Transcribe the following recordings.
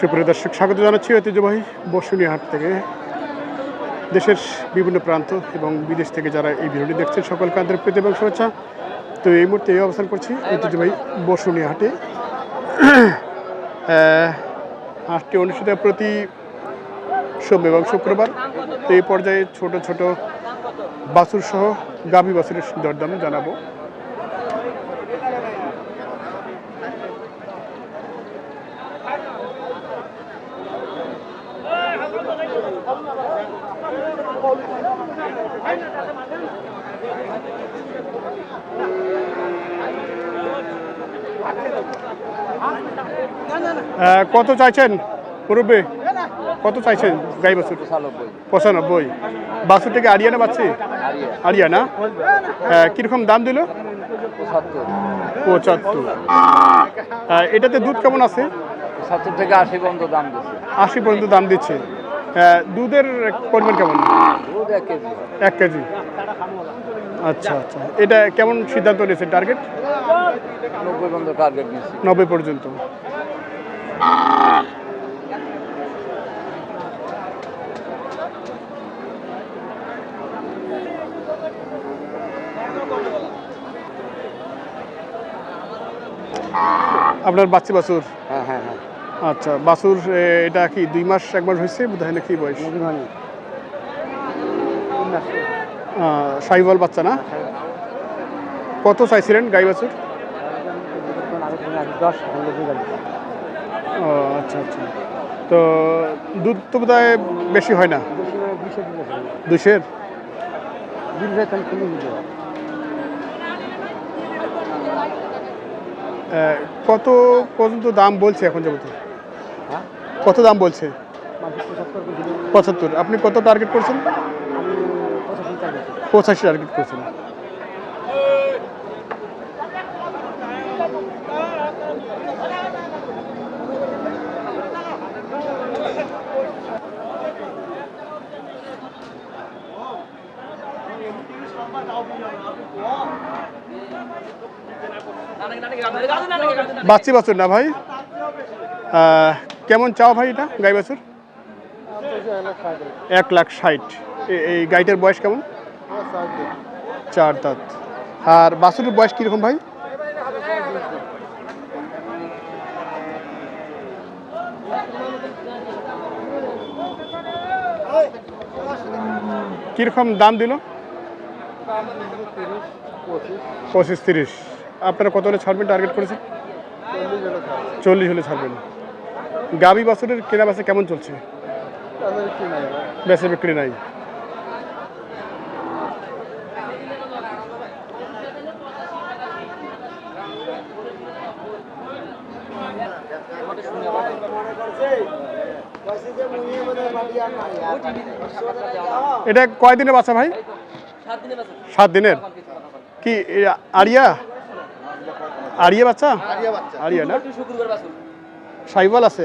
সুপ্রিয় দর্শক, স্বাগত জানাচ্ছি ঐতিহ্যবাহী বসুনিয়া হাট থেকে। দেশের বিভিন্ন প্রান্ত এবং বিদেশ থেকে যারা এই ভিডিওটি দেখছেন, সকলকে আন্তরিক প্রীতি এবং শুভেচ্ছা। তো এই মুহূর্তে এই অবস্থান করছি ঐতিহ্যবাহী বসুনিয়া হাটে হাটটি অনুষ্ঠিত প্রতি সোম এবং শুক্রবার। তো এই পর্যায়ে ছোট ছোট বাছুর সহ গাভী বাছুরের দরদাম জানাব। কত চাইছেন মুরব্বী? কত চাইছেন গাই বাছুর? পঁচানব্বই। পঁচানব্বই বাছুর থেকে আরিয়ানা পাচ্ছি আরিয়ানা কীরকম দাম দিল? পঁচাত্তর। এটাতে দুধ কেমন আছে? থেকে আশি পর্যন্ত দাম দিচ্ছে। আশি পর্যন্ত দাম দিচ্ছে। দুধের পরিমাণ কেমন? দুধ এক কেজি। এক কেজি। আচ্ছা আচ্ছা। এটা কেমন সিদ্ধান্ত নিয়েছে টার্গেট? নব্বই পর্যন্ত টার্গেট নিচ্ছি নব্বই পর্যন্ত। আপনার বাচ্চা বাছুর? হ্যাঁ হ্যাঁ হ্যাঁ। আচ্ছা বাছুর এটা কি দুই মাস এক মাস হয়েছে? বোধ হয় না কি বয়স সাইবল বাচ্চা না? কত চাইছিলেন গাই বাছুর? দশ ও আচ্ছা আচ্ছা। তো দুধ তো বোধ বেশি হয় না? দুশের কত পর্যন্ত দাম বলছে এখন যাবত? কত দাম বলছে? পঁচাত্তর আপনি কত টার্গেট করছেন? পঁচাশি টার্গেট করছেন। বাচ্চি বাছুর না ভাই? কেমন চাও ভাই এটা, গাই বাছুর? এক লাখ ষাট। এই গাইটার বয়স কেমন? চার দাঁত। আর বাছুরের বয়স কীরকম ভাই? কীরকম দাম দিল? পঁচিশ, তিরিশ। আপনারা কত হলে ছাড়বেন টার্গেট করেছেন? চল্লিশ হলে ছাড়বেন। গাবি বছরের কেনা বেচা কেমন চলছে? বেচা বিক্রি নাই। এটা কয় দিনের বাচ্চা ভাই? সাত দিনের কি আরিয়া? আরিয়া বাচ্চা? আরিয়া না? সাইবাল আছে?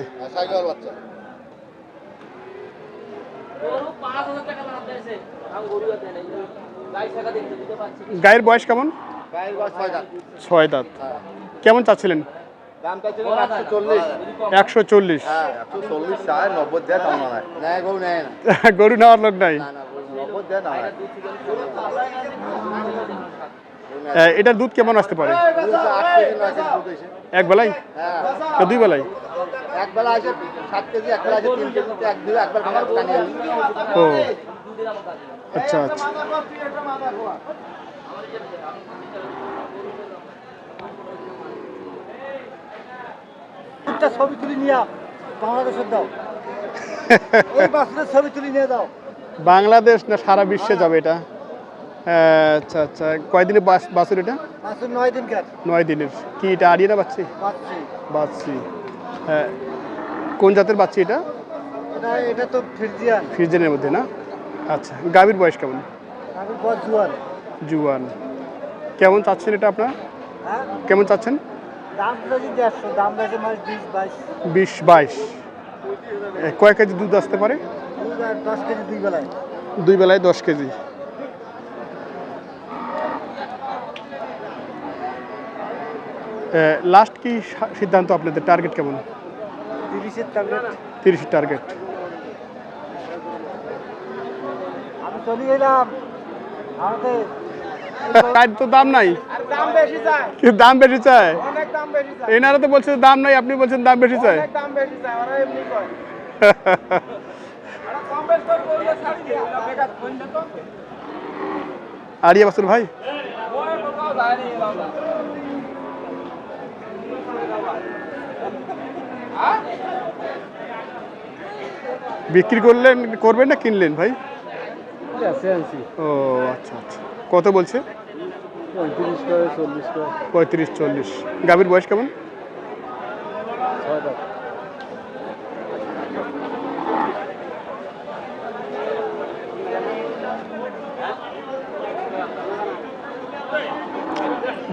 গায়ের বয়স কেমন? ছয় দাঁত। কেমন চাচ্ছিলেন? একশো চল্লিশ। একশো চল্লিশ। হ্যাঁ গরু নেওয়ার লোক নাই না, না, নব্বই দেয় না আহ, এটার দুধ কেমন আসতে পারে? এক বেলায় হ্যাঁ দুই বেলায় এক বেলা আসে সাত কেজি এক বেলা আসে তিন কেজি এক দিলে একবার খাবার টানিয়ে ও আচ্ছা আচ্ছা। ছবি তুলি নিয়ে বাংলাদেশের দাও। ছবি তুলি নিয়ে দাও বাংলাদেশ না সারা বিশ্বে যাবে এটা? আচ্ছা আচ্ছা। কয়দিনের বাস বাছুর এটা? বাসের নয় দিন নয় দিনের। কি এটা আরিয়ে না বাচ্চি? বাচ্চি। হ্যাঁ। কোন জাতের বাচ্চি এটা? এটা তো ফিরজিয়ান। ফ্রিজেনের মধ্যে না? আচ্ছা গাভীর বয়স কেমন? জুয়ান। জুয়ান। কেমন চাচ্ছেন এটা আপনার? হ্যাঁ? কেমন চাচ্ছেন? দাম বেশি বাইশ। কয় কেজি দুধ আসতে পারে? বেলায়। দুই বেলায় দশ কেজি। লাস্ট কি সিদ্ধান্ত আপনাদের? টার্গেট কেমন? তিরিশের টার্গেট তিরিশের টার্গেট আমি চলে গেলাম আমাদের তো দাম নাই। দাম বেশি চায় কিন্তু দাম বেশি চায় অনেক দাম বেশি চায় এনারা তো বলছে দাম নাই আপনি বলছেন দাম বেশি চায় অনেক দাম বেশি চায় ওরা এমনি কয় ওরা কম বেশ করে বললে ছাড়ি দিয়ে ওরা বেকার ফোন তো আরিয়া বাসুর ভাই ওই কোথাও যায়নি বাবা বিক্রি করলেন করবেন না কিনলেন ভাই? ও আচ্ছা আচ্ছা। কত বলছে? পঁয়ত্রিশ চল্লিশ গাভীর বয়স কেমন?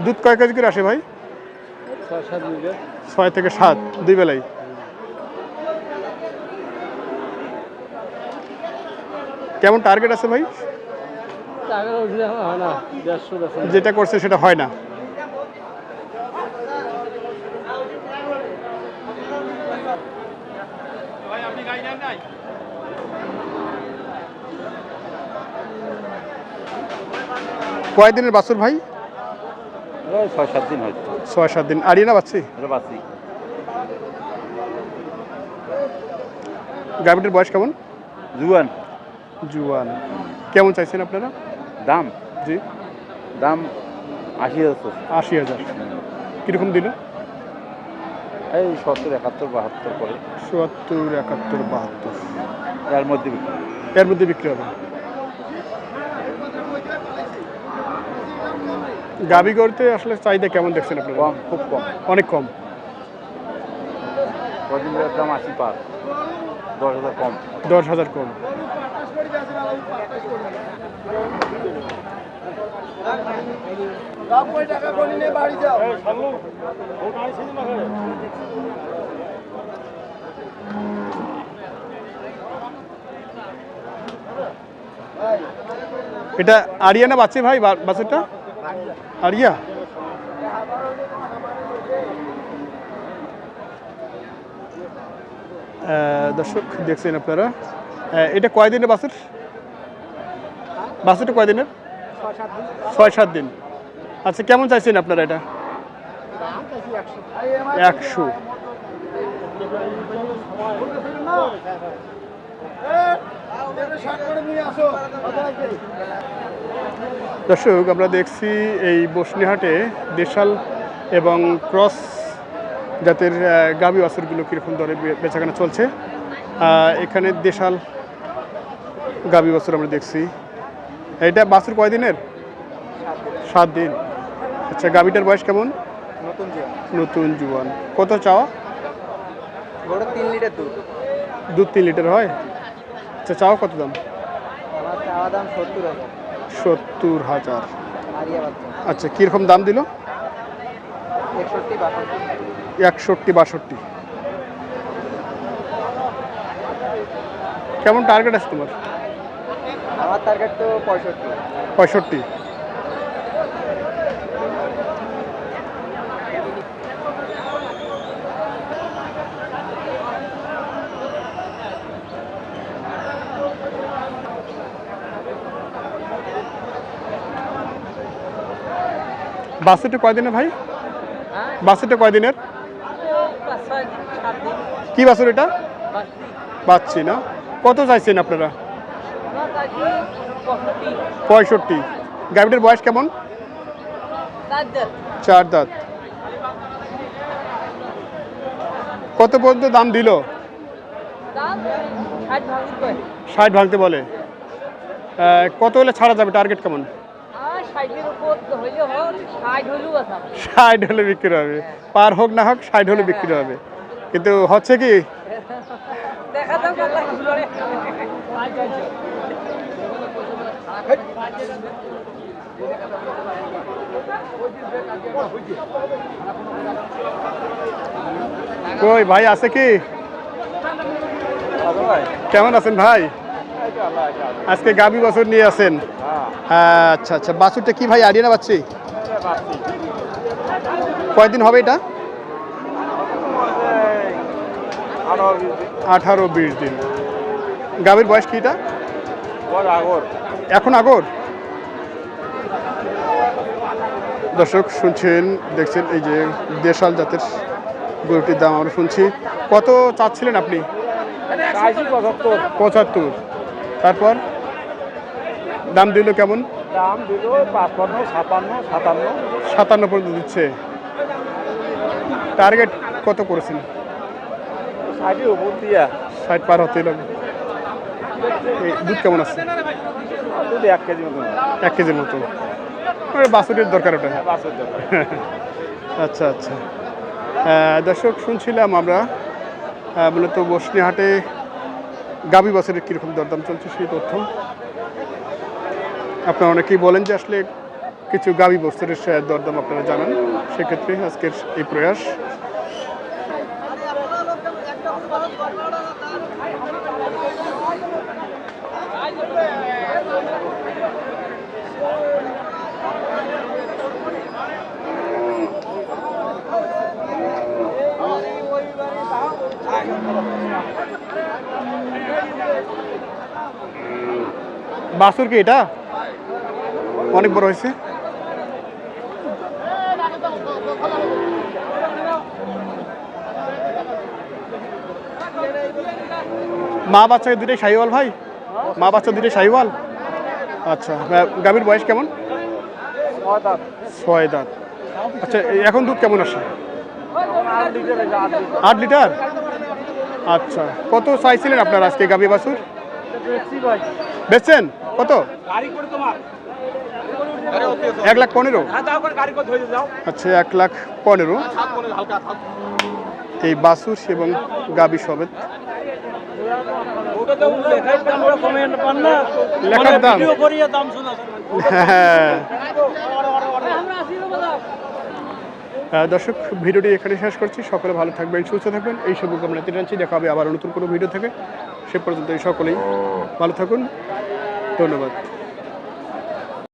দুধ কয় কেজি করে আসে ভাই? ছয় ছয় থেকে সাত দুই বেলায় কেমন টার্গেট আছে ভাই? যেটা করছে সেটা হয় না। কয় দিনের বাছুর ভাই? ছয় সাত দিন হয়তো ছয় সাত দিন। আড়িয়ে না বাচ্চি গাভিটির বয়স কেমন? জুয়ান। জুয়ান। কেমন চাইছেন আপনারা? দাম? জি। দাম আশি হাজার আশি হাজার। কীরকম দিল? এই সত্তর একাত্তর বাহাত্তর করে। সত্তর একাত্তর বাহাত্তর। এর মধ্যে এর মধ্যে বিক্রি হবে। গাবি করতে আসলে চাহিদা কেমন দেখছেন আপনারা? কম খুব কম। অনেক কম। কদিন দাম আশি পার। দশ হাজার কম। দশ হাজার কম। এটা আরিয়া না বাচ্চা ভাই বাচ্চাটা? আরিয়া। দর্শক দেখছেন আপনারা। এটা কয়দিনের বাছুর বাছুরটা কয়দিনের? ছয় সাত দিন। আচ্ছা কেমন চাইছেন আপনারা এটা? একশো। দর্শক, আমরা দেখছি এই বসনিহাটে দেশাল এবং ক্রস জাতের গাভী বাছুরগুলো কীরকম দরে বেচাকেনা চলছে। এখানে দেশাল গাভী বাছুর আমরা দেখছি। এটা বাছুর কয়দিনের? সাত দিন। আচ্ছা গাভীটার বয়স কেমন? নতুন নতুন জুয়ান। কত চাওয়া? বড় তিন লিটার দুধ। দুধ তিন লিটার হয়? আচ্ছা চাওয়া কত দাম? আমার চাওয়া দাম সত্তর হাজার। সত্তর হাজার। আচ্ছা কীরকম দাম দিল? একষট্টি বাষট্টি। কেমন টার্গেট আছে তোমার? আমার টার্গেট তো পঁয়ষট্টি। পঁয়ষট্টি। বাসেটা কয়দিনের ভাই? বাসেটা কয়দিনের? কি বাসুর এটা? পাচ্ছি না। কত চাইছেন আপনারা? পঁয়ষট্টি। গাড়িটার বয়স কেমন? চার দাঁত। কত পর্যন্ত দাম দিল? ষাট ভাঙতে বলে। কত হলে ছাড়া যাবে? টার্গেট কেমন? ষাট হলে বিক্রি হবে। পার হোক না হোক ষাট হলে বিক্রি হবে। কিন্তু হচ্ছে কি দেখা যাক আল্লাহ কি করে কই ভাই আছে কি? কেমন আছেন ভাই? আজকে গাবি বছর নিয়ে আছেন। আচ্ছা আচ্ছা। বাছুরটা কি ভাই আড়িয়ে না পাচ্ছি কয়দিন হবে এটা? আঠারো বিশ দিন। গাভীর বয়স কিটা এখন আগর? দর্শক শুনছেন দেখছেন এই যে দেশাল জাতের গরুটির দাম আমরা শুনছি। কত চাচ্ছিলেন আপনি? পঁচাত্তর। তারপর? দাম দিল কেমন? দাম দিল পাঁচপান্ন ছাপান্ন সাতান্ন। সাতান্ন পর্যন্ত দিচ্ছে। টার্গেট কত করেছেন? ষাট পার হতে লাগবে। দুধ কেমন আছে? দুধ এক কেজি মতো এক কেজির মতো। বাছুরের দরকার ওটা। দরকার। আচ্ছা আচ্ছা। দর্শক শুনছিলাম আমরা মূলত বসনিহাটে গাবি বছরের কীরকম দরদাম চলছে সেই তথ্য। আপনারা অনেকেই বলেন যে আসলে কিছু গাবি শেয়ার দরদাম আপনারা জানান। সেক্ষেত্রে আজকের এই প্রয়াস। বাছুর কি এটা? অনেক বড় হয়েছে। মা বাচ্চাকে দুটোই শাহিওয়াল ভাই? মা বাচ্চা দুটোই শাহিওয়াল? আচ্ছা গাভীর বয়স কেমন? ছয় দাঁত। আচ্ছা এখন দুধ কেমন আসে? আট লিটার? আছে, আট লিটার আচ্ছা কত চাইছিলেন আপনার আজকে গাভী বাছুর? বেচছেন? কত? গাড়ি করে তোমার। এক লাখ পনেরো? হ্যাঁ তাও করে গাড়ি করে ধরে যাও। আচ্ছা এক লাখ পনেরো। এই বাসুর এবং গাবি সবেত। লেখার দাম। করিয়ে দাম শোনা হ্যাঁ। দর্শক ভিডিওটি এখানে শেষ করছি। সকলে ভালো থাকবেন সুস্থ থাকবেন। এই সব কামনাতে জানছি দেখা হবে আবার নতুন কোনো ভিডিও থেকে। সে পর্যন্ত সকলেই ভালো থাকুন। ধন্যবাদ।